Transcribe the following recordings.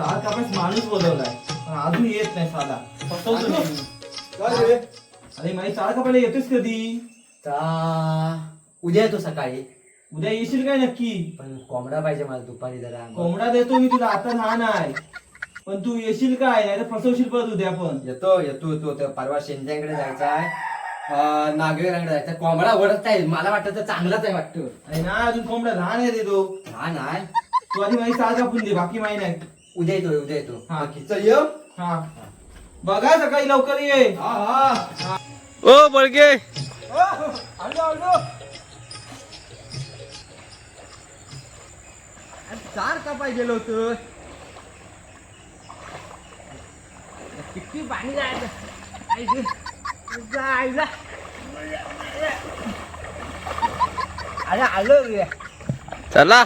चार कापास माणूस बोलवलाय. पण अजून येत नाही साला फसवतो नाही मी. काय रे अरे माझी चार कापायला येतोस कधी? ता उद्या येतो सकाळी. उद्या येशील काय नक्की? पण कोंबडा पाहिजे मला दुपारी जरा. कोंबडा देतो मी तुला आता लहान आहे. पण तू येशील काय? नाही तर फसवशील परत उद्या पण. येतो येतो येतो परवा शेंद्यांकडे जायचा आहे. नागवेरांकडे जायचा कोंबडा ओढत आहे मला वाटतं तर चांगलाच आहे वाटतं. अरे ना अजून कोंबडा लहान आहे देतो हा नाही तू आधी माझी चार कापून दे बाकी माही नाही. उद्या येतो उद्या येतो. हा. चल ये. हा. बघा सकाळी लवकर ये. हा हा. ओ बळगे. आलो आलो. चार कापाय गेलो होतो. किती पाणी जायचं अरे आलो रे चला.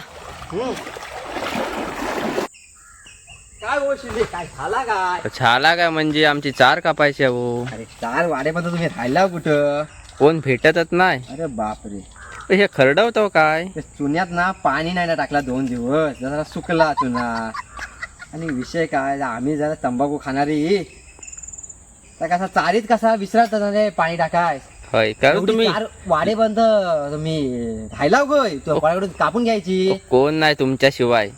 काय गोष्टी काय झाला काय? छाला काय म्हणजे आमची चार कापायची आहे हो अरे चार वाड्यामध्ये तुम्ही राहिला कुठं? कोण भेटतच नाही. अरे बापरे. हे खरडवतो काय? ते चुन्यात ना पाणी नाही ना टाकला दोन दिवस. जरा सुकला चुना. आणि विषय काय आम्ही जरा तंबाखू खाणारी. तर कसा चारीत कसा विसरत रे पाणी टाकाय. होय कारण तुम्ही वाडे बंद तुम्ही राहिला गोय तो कोणाकडून कापून घ्यायची? कोण नाही तुमच्याशिवाय.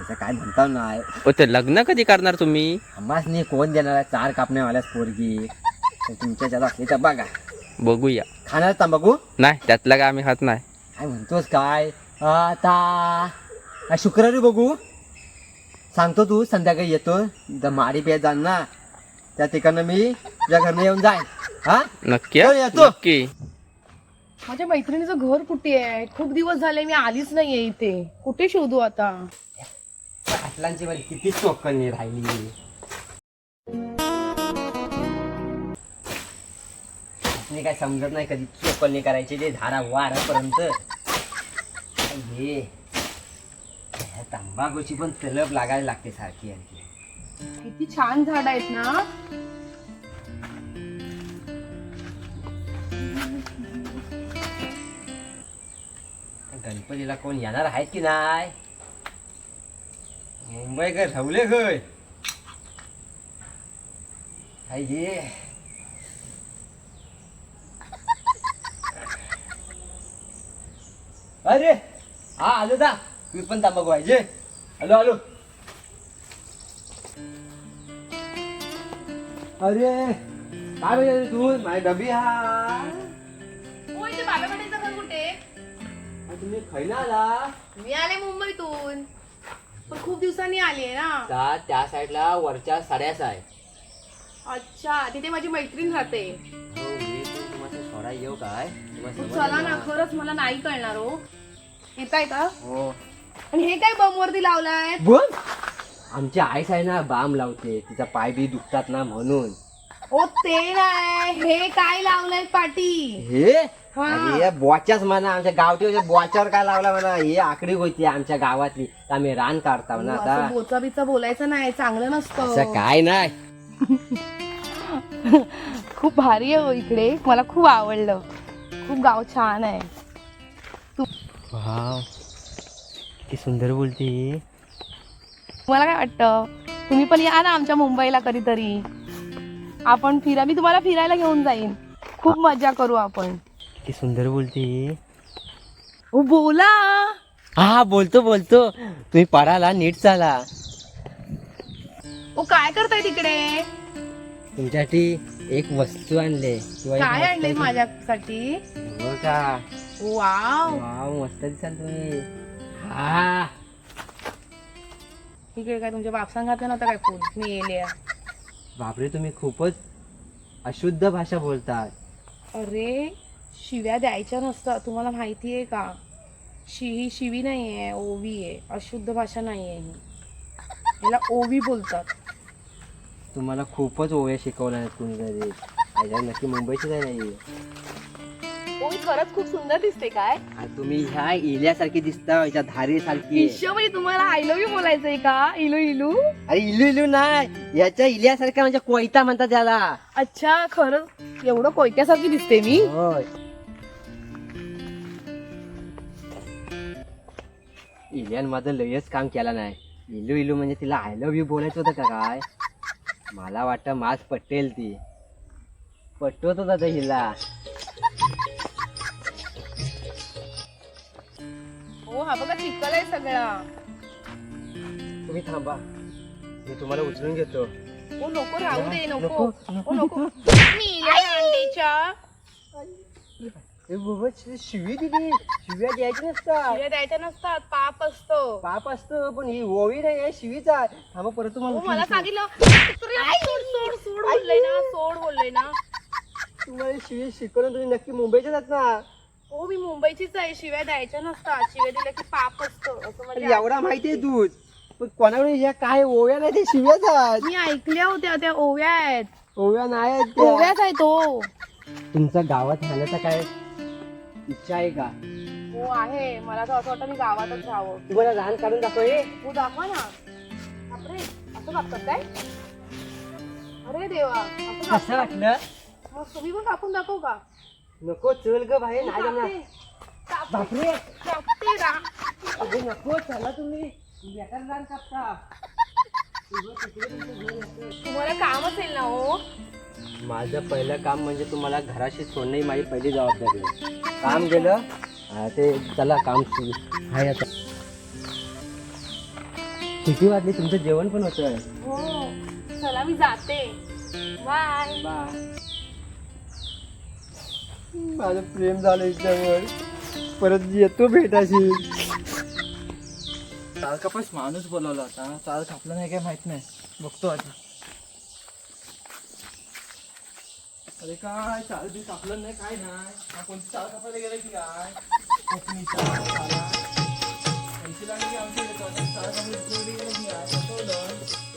असं काय म्हणता नाही. ओ ते लग्न कधी करणार तुम्ही? आम्हाच नाही कोण देणार? आहे चार कापण्यावाल्याच पोरगी. तर तुमच्या ज्याला असली तर बघा. बघूया. खाणार तंबाखू नाही त्यातला काय आम्ही खात नाही. काय म्हणतोस काय? आता शुक्रवारी बघू. सांगतो तू संध्याकाळी येतो. माडी पेत जाण ना. त्या ठिकाणी मी तुझ्या घरनं येऊन जाईन. हा? नक्की? हो, येतो. नक्की. माझ्या मैत्रिणीचं घर कुठे आहे? खूप दिवस झाले मी आलीच नाहीये इथे. कुठे शोधू आता? पाटलांची मध्ये किती चोकलनी राहिली. मी काय समजत नाही कधी चोकलनी करायची ते धारा वारापर्यंत. हे तंबाखूची पण तलप लागायला लागते सारखी आणखी. किती छान झाड आहेत ना. गणपतीला कोण येणार आहेत की नाही? मुंबईकर ठेवले खय? हाय ये अरे हा आलो दा. मी पण तांबाखू व्हायचे आलो आलो. अरे काय पाहिजे तू? माझी डबी हा. कुठे? तुम्ही खैला आला मी आले मुंबईतून. पण खूप दिवसांनी आली आहे ना. त्या त्या साईडला वरच्या साड्याच आहे अच्छा तिथे माझी मैत्रीण राहते. हो मी पण तुम्हाला सोडा येऊ काय? तुम्हाला मग समजलं चला ना ना? खरंच मला नाही कळणार हो. येताय का? हो. आणि हे काय बम वरती लावलाय? बोल आमची आईस आहे ना बाम लावते तिचा पाय बी दुखतात ना म्हणून. ओ ते नाही हे काय लावलंय पाटी? हे? हा. अरे बॉच्याच म्हणा आमच्या गावठी बॉच्यावर काय लावला म्हणा? ही आकडी होती आमच्या गावातली. तर आम्ही रान काढताव ना आता असं बोचा बिचा बोलायचं नाही चांगलं असं नसतं काय नाही. खूप भारी आहे हो इकडे. मला खूप आवडलं. खूप गाव छान आहे. वाव. किती सुंदर बोलते मला काय वाटतं? तुम्ही पण या ना आमच्या मुंबईला कधीतरी. आपण फिरा मी तुम्हाला फिरायला घेऊन जाईन. खूप मजा करू आपण. किती सुंदर बोलते हो. बोला. हा बोलतो बोलतो. तुम्ही पडाला नीट चाला. ओ काय करताय तिकडे? तुमच्यासाठी एक वस्तू आणले. किंवा एक काय मस्त आणलंय एक- माझ्यासाठी? हो का वाव. वाव मस्त दिसाल तुम्ही. हा. इकडे काय तुमच्या बापसान घातलं नव्हतं काय फोन? मी येले बापरे तुम्ही खूपच अशुद्ध भाषा बोलतात अरे शिव्या द्यायच्या नसतात तुम्हाला माहिती आहे का? शी ही शिवी नाही आहे ओवी आहे. अशुद्ध भाषा नाही आहे ही. याला ओवी बोलतात. तुम्हाला खूपच ओव्या शिकवल्या आहेत कुणीतरी त्याच्यात नक्की मुंबईचीच आहे ओवी खरंच खूप सुंदर दिसते काय? तुम्ही ह्या इल्यासारखी दिसता ह्याच्या धारी सारखी म्हणजे तुम्हाला आय लव्ह यू बोलायचंय का? इलू इलू? अरे इलू इलू नाही. याच्या इल्यासारखा म्हणजे कोयता म्हणतात त्याला. अच्छा खरंच एवढं कोयत्यासारखी दिसते मी. होय. इलियान माझं लयच काम केला नाही. इलू इलू म्हणजे तिला आय लव्ह यू बोलायचं होतं का काय? मला वाटतं मास पटेल ती. पटवत होता ते हिला. हो हा बघा चिखल आहे सगळा. तुम्ही थांबा. मी तुम्हाला उचलून घेतो. ओ नको राहू दे नको नको, ओ नको. मेल्या अंडीच्या ए बाबा, शि- शिवी दिली. शिव्या द्यायची नसतात. शिव्या द्यायच्या नसतात पाप असतो. पाप असतं पण ही ओवी नाही आहे शिवीच आहे. थांबा परत तुम्हाला उचलून मला घेतो. सांगितलं सोड सोड सोड बोललंय ना सोड बोललंय ना. तुम्हाला शिवी शिकवलं तुम्ही नक्की मुंबईच्या जात ना. हो मी मुंबईचीच आहे. शिव्या द्यायच्या नसतात. शिव्या दिल्या की पाप असतं. असं म्हणजे एवढा माहिती आहे तूच पण कोणाकडे ह्या काय ओव्या नाही ते शिव्याच आहेत? मी ऐकल्या होत्या त्या ओव्या आहेत. ओव्या नाही आहेत त्या. ओव्याच आहे तो तुमचा गावात राहण्याचा काय इच्छा आहे का? हो आहे. मला तर असं वाटतं मी गावातच राहावं. तुम्हाला लहान काढून दाखव हे तू दाखवा ना. बापरे असं कापतात काय? अरे देवा असं असं कापतात? वाटलं? मग तुम्ही पण कापून दाखवू का? नको चल ग बाहेर नाही जमणार. बापरे. अगं नको चला तुम्ही. बेकार कापता. तुम्हाला काम असेल ना हो? माझं पहिलं काम म्हणजे तुम्हाला घराशी सोडणं ही माझी पहिली जबाबदारी आहे. काम गेलं हा, ते चला काम सुरू. आहे आता. किती वाजली? तुमचं जेवण पण होतं हो. चला मी जाते. बाय माझं प्रेम झालं हिच्यावर परत येतो भेटाशी चाल कापास माणूस बोलवला होता. चाल कापला नाही काय माहीत नाही. बघतो आता. अरे काय चाल बी कापलं नाही काय नाही. हा कोणती चाल कापायला गेलं की काय? कोकणी चाल, चाला. पैसे लागले की आमच्या इकडे चाल कापायला गेलं की काय? फसवलं.